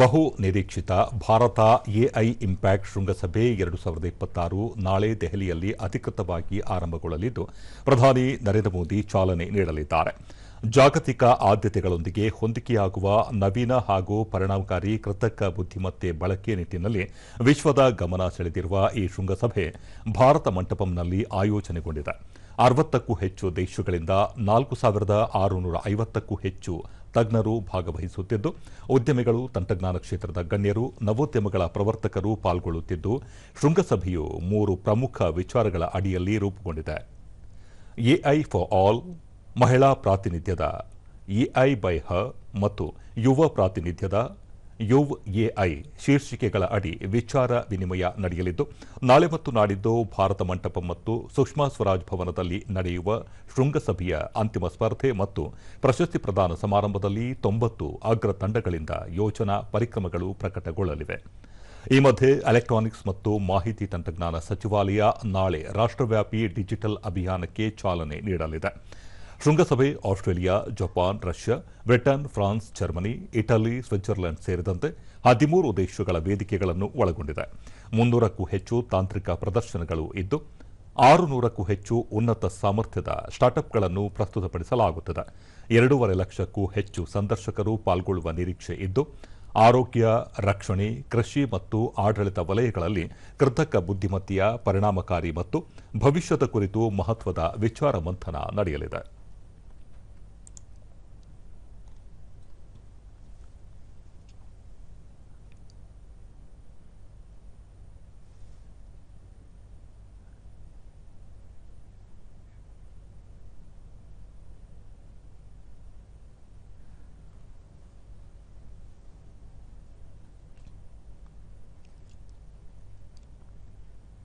ಬಹು ನಿರೀಕ್ಷಿತ Bharat AI impact ಶೃಂಗಸಭೆ ಎರಡು ಸಾವಿರದ ಇಪ್ಪತ್ತಾರು ನಾಳೆ ದೆಹಲಿಯಲ್ಲಿ ಅಧಿಕೃತವಾಗಿ ಆರಂಭಗೊಳ್ಳಲಿದ್ದು, ಪ್ರಧಾನಿ ನರೇಂದ್ರ ಮೋದಿ ಚಾಲನೆ ನೀಡಲಿದ್ದಾರೆ. ಜಾಗತಿಕ ಆದ್ಯತೆಗಳೊಂದಿಗೆ ಹೊಂದಿಕೆಯಾಗುವ ನವೀನ ಹಾಗೂ ಪರಿಣಾಮಕಾರಿ ಕೃತಕ ಬುದ್ದಿಮತ್ತೆ ಬಳಕೆ ನಿಟ್ಟಿನಲ್ಲಿ ವಿಶ್ವದ ಗಮನ ಸೆಳೆದಿರುವ ಈ ಶೃಂಗಸಭೆ ಭಾರತ ಮಂಟಪಂನಲ್ಲಿ ಆಯೋಜನೆಗೊಂಡಿದೆ. ಅರವತ್ತಕ್ಕೂ ಹೆಚ್ಚು ದೇಶಗಳಿಂದ ನಾಲ್ಕು ಸಾವಿರದ ಆರುನೂರ ಐವತ್ತಕ್ಕೂ ಹೆಚ್ಚು ತಜ್ಞರು ಭಾಗವಹಿಸುತ್ತಿದ್ದು, ಉದ್ಯಮಿಗಳು, ತಂತ್ರಜ್ಞಾನ ಕ್ಷೇತ್ರದ ಗಣ್ಯರು, ನವೋದ್ಯಮಗಳ ಪ್ರವರ್ತಕರು ಪಾಲ್ಗೊಳ್ಳುತ್ತಿದ್ದು, ಶೃಂಗಸಭೆಯು ಮೂರು ಪ್ರಮುಖ ವಿಚಾರಗಳ ಅಡಿಯಲ್ಲಿ ರೂಪುಗೊಂಡಿದೆ. ಎಐ ಫಾರ್ ಆಲ್, ಮಹಿಳಾ ಪ್ರಾತಿನಿಧ್ಯದ, ಎಐ ಬೈ ಹ ಮತ್ತು ಯುವ ಪ್ರಾತಿನಿಧ್ಯದ ಯುವ್ ಎಐ ಶೀರ್ಷಿಕೆಗಳ ಅಡಿ ವಿಚಾರ ವಿನಿಮಯ ನಡೆಯಲಿದ್ದು, ನಾಳೆ ಮತ್ತು ನಾಡಿದ್ದು ಭಾರತ ಮಂಟಪ ಮತ್ತು ಸುಷ್ಮಾ ಸ್ವರಾಜ್ ಭವನದಲ್ಲಿ ನಡೆಯುವ ಶೃಂಗಸಭೆಯ ಅಂತಿಮ ಸ್ಪರ್ಧೆ ಮತ್ತು ಪ್ರಶಸ್ತಿ ಪ್ರದಾನ ಸಮಾರಂಭದಲ್ಲಿ ತೊಂಬತ್ತು ಅಗ್ರ ತಂಡಗಳಿಂದ ಯೋಜನಾ ಪರಿಕ್ರಮಗಳು ಪ್ರಕಟಗೊಳ್ಳಲಿವೆ. ಈ ಮಧ್ಯೆ ಎಲೆಕ್ಟ್ರಾನಿಕ್ಸ್ ಮತ್ತು ಮಾಹಿತಿ ತಂತ್ರಜ್ಞಾನ ಸಚಿವಾಲಯ ನಾಳೆ ರಾಷ್ಟ್ರವ್ಯಾಪಿ ಡಿಜಿಟಲ್ ಅಭಿಯಾನಕ್ಕೆ ಚಾಲನೆ ನೀಡಲಿದೆ. ಶೃಂಗಸಭೆ, Australia, Japan, Russia, Britain, France, Germany, Italy, Switzerland ಸೇರಿದಂತೆ ಹದಿಮೂರು ದೇಶಗಳ ವೇದಿಕೆಗಳನ್ನು ಒಳಗೊಂಡಿದೆ. ಮುನ್ನೂರಕ್ಕೂ ಹೆಚ್ಚು ತಾಂತ್ರಿಕ ಪ್ರದರ್ಶನಗಳು ಇದ್ದು, ಆರುನೂರಕ್ಕೂ ಹೆಚ್ಚು ಉನ್ನತ ಸಾಮರ್ಥ್ಯದ ಸ್ಟಾರ್ಟ್ಅಪ್ಗಳನ್ನು ಪ್ರಸ್ತುತಪಡಿಸಲಾಗುತ್ತಿದೆ. ಎರಡೂವರೆ ಲಕ್ಷಕ್ಕೂ ಹೆಚ್ಚು ಸಂದರ್ಶಕರು ಪಾಲ್ಗೊಳ್ಳುವ ನಿರೀಕ್ಷೆ ಇದ್ದು, ಆರೋಗ್ಯ, ರಕ್ಷಣೆ, ಕೃಷಿ ಮತ್ತು ಆಡಳಿತ ವಲಯಗಳಲ್ಲಿ ಕೃತಕ ಬುದ್ದಿಮತ್ತೆಯ ಪರಿಣಾಮಕಾರಿ ಮತ್ತು ಭವಿಷ್ಯದ ಕುರಿತು ಮಹತ್ವದ ವಿಚಾರ ಮಂಥನ ನಡೆಯಲಿದೆ.